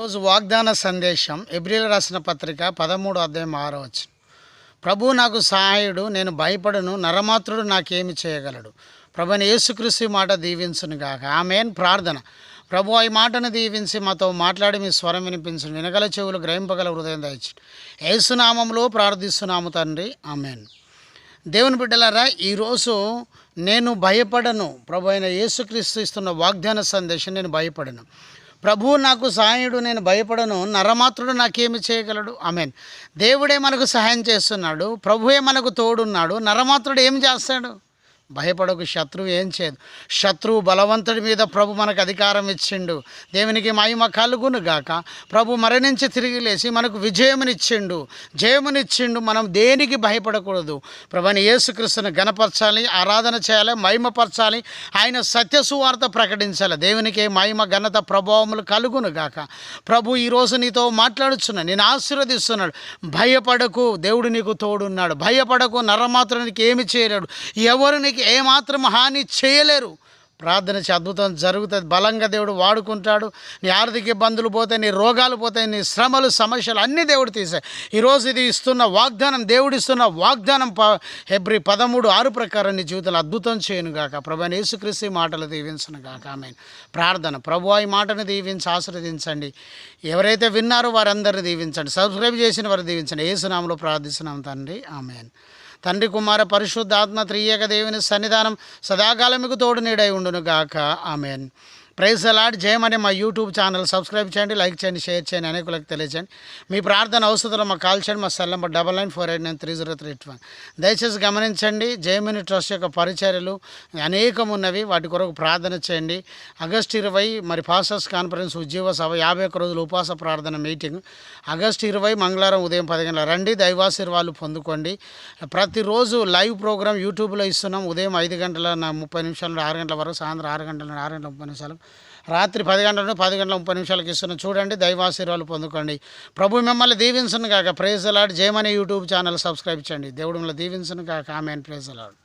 రోజు వాగ్దాన సందేశం ఎబ్రిల్ రాసిన పత్రిక పదమూడు అధ్యాయం ఆరవచ్చు ప్రభు నాకు సహాయుడు నేను భయపడను నరమాత్రుడు నాకేమి చేయగలడు? ప్రభుని యేసుక్రీస్తు మాట దీవించును గాక. ఆమెన్. ప్రార్థన. ప్రభు ఈ మాటను దీవించి మాతో మాట్లాడి మీ స్వరం వినిపించు వినగల చెవులు గ్రహింపగల హృదయం దాచి యేసునామంలో ప్రార్థిస్తున్నాము తండ్రి. ఆమెన్. దేవుని బిడ్డలారా ఈరోజు నేను భయపడను. ప్రభు అయిన యేసుక్రీస్తు ఇస్తున్న వాగ్దాన సందేశం నేను భయపడను. ప్రభువు నాకు సహాయుడు నేను భయపడను నరమాత్రుడు నాకేమి చేయగలడు? ఆమెన్. దేవుడే మనకు సహాయం చేస్తున్నాడు ప్రభువే మనకు తోడున్నాడు నరమాత్రుడు ఏం చేస్తాడు? భయపడకు శత్రువు ఏం చేయదు. శత్రువు బలవంతుడి మీద ప్రభు మనకు అధికారం ఇచ్చిండు. దేవునికి మహిమ కలుగును గాక. ప్రభు మరణించి తిరిగి లేచి మనకు విజయమునిచ్చిండు. జయమునిచ్చిండు. మనం దేనికి భయపడకూడదు? ప్రభుని యేసుక్రీస్తుని గణపరచాలి ఆరాధన చేయాలి మహిమపరచాలి. ఆయన సత్య సువార్త ప్రకటించాలి. దేవునికి మహిమ ఘనత ప్రభావములు కలుగును గాక. ప్రభు ఈరోజు నీతో మాట్లాడుచున్నాడు. నేను ఆశీర్వదిస్తున్నాడు. భయపడకు. దేవుడు నీకు తోడున్నాడు. భయపడకు. నరమాత్రానికి ఏమి చేయలేడు. ఎవరు నీకు ఏమాత్రం హాని చేయలేరు. ప్రార్థన చే అద్భుతం జరుగుతుంది. బలంగా దేవుడు వాడుకుంటాడు. నీ ఆర్థిక ఇబ్బందులు పోతాయి నీ రోగాలు పోతాయి నీ శ్రమలు సమస్యలు అన్నీ దేవుడు తీసాయి ఈరోజు ఇది ఇస్తున్న వాగ్దానం దేవుడు ఇస్తున్న వాగ్దానం ప ఎబ్రి పదమూడు ఆరు ప్రకారం నీ జీవితంలో అద్భుతం చేయను గాక ప్రభు యేసుక్రీస్తు మాటలు దీవించను గాక ఆమె ప్రార్థన. ప్రభు ఈ మాటను దీవించి ఆశీర్వదించండి. ఎవరైతే విన్నారో వారందరిని దీవించండి. సబ్స్క్రైబ్ చేసిన వారు దీవించండి. ఏసునామలో ప్రార్థిస్తున్నాం తండ్రి. ఆమెన్. తండ్రి కుమార పరిశుద్ధాత్మ త్రియేక దేవుని సన్నిధానం సదాకాలం మీకు తోడు నీడై ఉండును గాక ఆమెన్. ప్రైజ్ అలాడ్ జయమని మా యూట్యూబ్ ఛానల్ సబ్స్క్రైబ్ చేయండి లైక్ చేయండి షేర్ చేయండి అనేకులకు తెలియజేయండి. మీ ప్రార్థన అవసరం మాకు కాల్ చేయండి. మా cell number double nine four eight nine three zero three eight one. దయచేసి గమనించండి జయమిని ట్రస్ట్ యొక్క పరిచర్యలు అనేకం ఉన్నవి. వాటి కొరకు ప్రార్థన చేయండి. ఆగస్ట్ ఇరవై మరి ఫాస్టర్స్ కాన్ఫరెన్స్ ఉద్యోగ సభ యాభై ఒక్క రోజులు ఉపవాస ప్రార్థన మీటింగ్. ఆగస్ట్ ఇరవై మంగళవారం ఉదయం పది గంటల రండి దైవాశీర్వాలు పొందుకోండి. ప్రతిరోజు లైవ్ ప్రోగ్రామ్ యూట్యూబ్లో ఇస్తున్నాం. ఉదయం ఐదు గంటల నా ముప్పై నిమిషాల నుండి ఆరు గంటల వరకు సాయంత్రం ఆరు గంటల నుండి ఆరు గంటల ముప్పై నిమిషాలు. రాత్రి పది గంటల నుండి పది గంటల ముప్పై నిమిషాలకు ఇస్తున్నాం చూడండి దైవాశీర్వాలు పొందుకోండి. ప్రభు మిమ్మల్ని దీవించను కాక ప్రేజ్ అలాడ్ జయమనే యూట్యూబ్ ఛానల్ సబ్స్క్రైబ్ చేయండి. దేవుడు మిమ్మల్ని దీవించను కాక ఆమె ప్రేజ్ అలాడ్